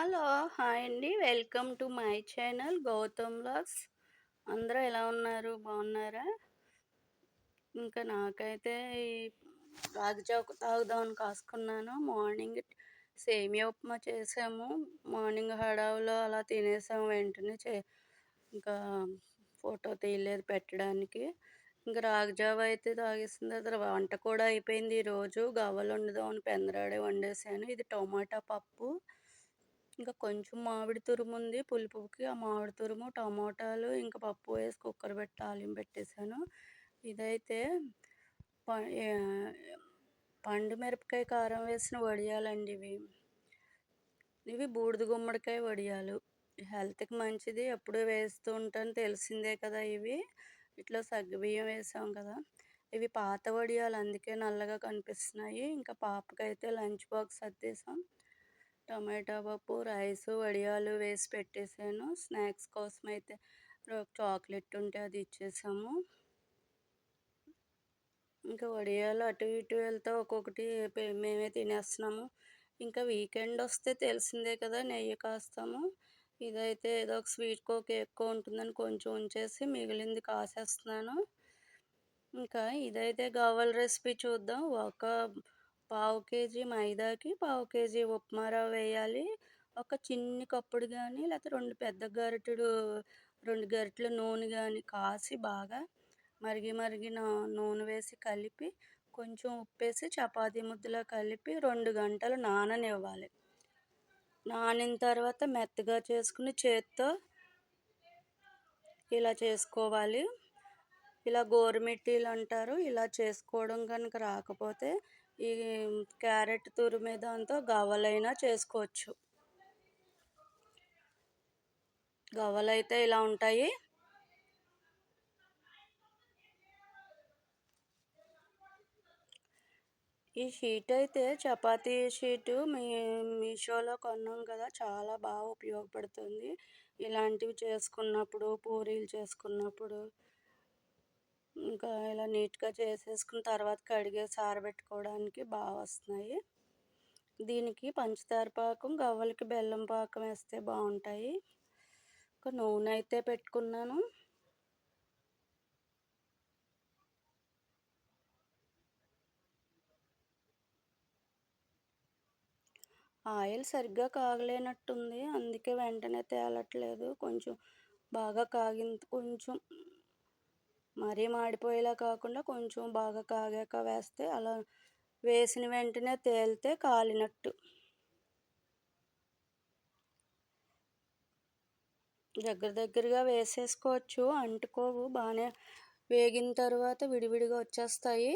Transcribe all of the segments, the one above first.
Hello hi అండి. Welcome to my channel Gautam vlogs అందరూ ఎలా ఉన్నారు? బాగున్నారా? ఇంకా నాకైతే ఈ రాగి తాగుదామని కాసుకున్నాను. మార్నింగ్ సేమియా ఉప్మా చేసాము. మార్నింగ్ హడావులో అలా తినేసాము. వెంటనే చే ఇంకా ఫోటో తీయలేదు పెట్టడానికి. ఇంకా రాగిజావ అయితే తాగేసిన తర్వాత వంట కూడా అయిపోయింది ఈరోజు. గవ్వలు వండుదామని పెందరాడే వండేసాను. ఇది టొమాటో పప్పు. ఇంకా కొంచెం మామిడి తురుము ఉంది. పులుపుకి ఆ మామిడి తురుము టమోటాలు ఇంకా పప్పు వేసి కుక్కర్ పెట్టి తాలింపు పెట్టేశాను ఇదైతే పండు మిరపకాయ కారం వేసిన వడియాలండి ఇవి. ఇవి బూడిద గుమ్మడికాయ వడియాలు. హెల్త్కి మంచిది. ఎప్పుడు వేస్తూ ఉంటాను. తెలిసిందే కదా ఇవి. ఇట్లా సగ్గుబియ్యం వేసాం కదా. ఇవి పాత వడియాలు. అందుకే నల్లగా కనిపిస్తున్నాయి. ఇంకా పాపకైతే లంచ్ బాక్స్ అద్దేసాం టమాటా పప్పు రైస్ వడియాలు వేసి పెట్టేశాను స్నాక్స్ కోసం అయితే చాక్లెట్ ఉంటే అది ఇచ్చేసాము. ఇంకా వడియాలు అటు ఇటు వెళ్తే ఒక్కొక్కటి మేమే తినేస్తున్నాము. ఇంకా వీకెండ్ వస్తే తెలిసిందే కదా నెయ్యి కాస్తాము. ఇదైతే ఏదో ఒక స్వీట్ కోక్ ఎక్కువ ఉంటుందని కొంచెం ఉంచేసి మిగిలింది కాసేస్తున్నాను. ఇంకా ఇదైతే గవ్వల రెసిపీ చూద్దాం. ఒక పావు కేజీ మైదాకి పావు కేజీ ఉప్మా రవ్వ వేయాలి. ఒక చిన్ని కప్పుడు కానీ లేకపోతే రెండు పెద్ద గరిటెడు రెండు గరిటెల నూనె కానీ కాసి బాగా మరిగి మరిగిన నూనె వేసి కలిపి కొంచెం ఉప్పేసి చపాతీ ముద్దలో కలిపి రెండు గంటలు నాననివ్వాలి. నానిన తర్వాత మెత్తగా చేసుకుని చేత్తో ఇలా చేసుకోవాలి. ఇలా గోరుమిట్టీలు అంటారు. ఇలా చేసుకోవడం కనుక రాకపోతే ఈ క్యారెట్ తురిమే దాంతో గవ్వలైనా చేసుకోవచ్చు. గవలైతే ఇలా ఉంటాయి. ఈ షీట్ అయితే చపాతీ షీటు మీ మీషోలో కొన్నాం కదా చాలా బాగా ఉపయోగపడుతుంది. ఇలాంటివి చేసుకున్నప్పుడు పూరీలు చేసుకున్నప్పుడు. ఇంకా ఇలా నీట్గా చేసేసుకున్న తర్వాత కడిగేసి పెట్టుకోవడానికి బాగా వస్తున్నాయి. దీనికి పంచదార పాకం గవ్వలకి బెల్లం పాకం వేస్తే బాగుంటాయి. ఒక నూనె అయితే పెట్టుకున్నాను. ఆయిల్ సరిగ్గా కాగలేనట్టుంది. అందుకే వెంటనే తేలట్లేదు. కొంచెం బాగా కాగిన కొంచెం మరీ మాడిపోయేలా కాకుండా కొంచెం బాగా కాగాక వేస్తే అలా వేసిన వెంటనే తేలితే కాలినట్టు. దగ్గర దగ్గరగా వేసేసుకోవచ్చు అంటుకోవు బాగానే వేగిన తర్వాత విడివిడిగా వచ్చేస్తాయి.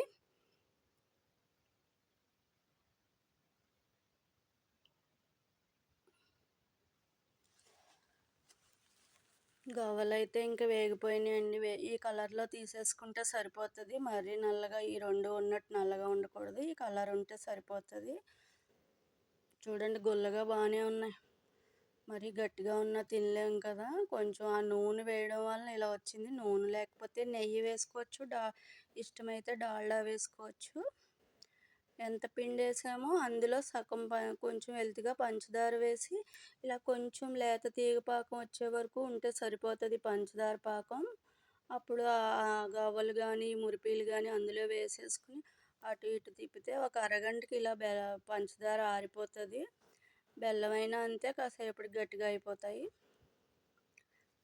గవ్వలైతే ఇంకా వేగిపోయినాయండి. ఈ కలర్లో తీసేసుకుంటే సరిపోతుంది. మరీ నల్లగా ఈ రెండు ఉన్నట్టు నల్లగా ఉండకూడదు. ఈ కలర్ ఉంటే సరిపోతుంది. చూడండి గుల్లగా బాగానే ఉన్నాయి. మరి గట్టిగా ఉన్న తినలేం కదా. కొంచెం ఆ నూనె వేయడం వల్ల ఇలా వచ్చింది. నూనె లేకపోతే నెయ్యి వేసుకోవచ్చు. డా ఇష్టమైతే డాల్డా వేసుకోవచ్చు. ఎంత పిండి వేసామో అందులో సగం కొంచెం వెల్తిగా పంచదార వేసి ఇలా కొంచెం లేత తీగ పాకం వచ్చే వరకు ఉంటే సరిపోతుంది పంచదార పాకం. అప్పుడు ఆ గవ్వలు కానీ మురిపీలు కానీ అందులో వేసేసుకుని అటు ఇటు తిప్పితే ఒక అరగంటకి ఇలా బె పంచదార ఆరిపోతుంది. బెల్లమైనా అంతే కాసేపటి గట్టిగా అయిపోతాయి.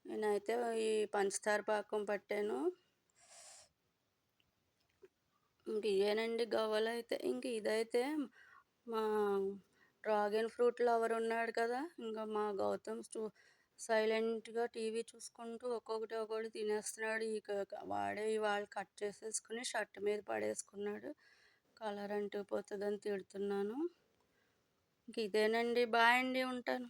నేనైతే ఈ పంచదార పాకం పట్టాను. ఇంక ఇదేనండి గవ్వలు అయితే ఇంక ఇదైతే మా డ్రాగన్ ఫ్రూట్ లవర్ ఉన్నాడు కదా ఇంకా మా గౌతమ్ స్టూ సైలెంట్గా టీవీ చూసుకుంటూ ఒక్కొక్కటి ఒక్కొక్కటి తినేస్తున్నాడు. ఈ వాడే ఇవాళ కట్ చేసేసుకుని షర్ట్ మీద పడేసుకున్నాడు. కలర్ అంటుకుపోతుందని తిడుతున్నాను. ఇంక ఇదేనండి. బాయ్ అండి ఉంటాను.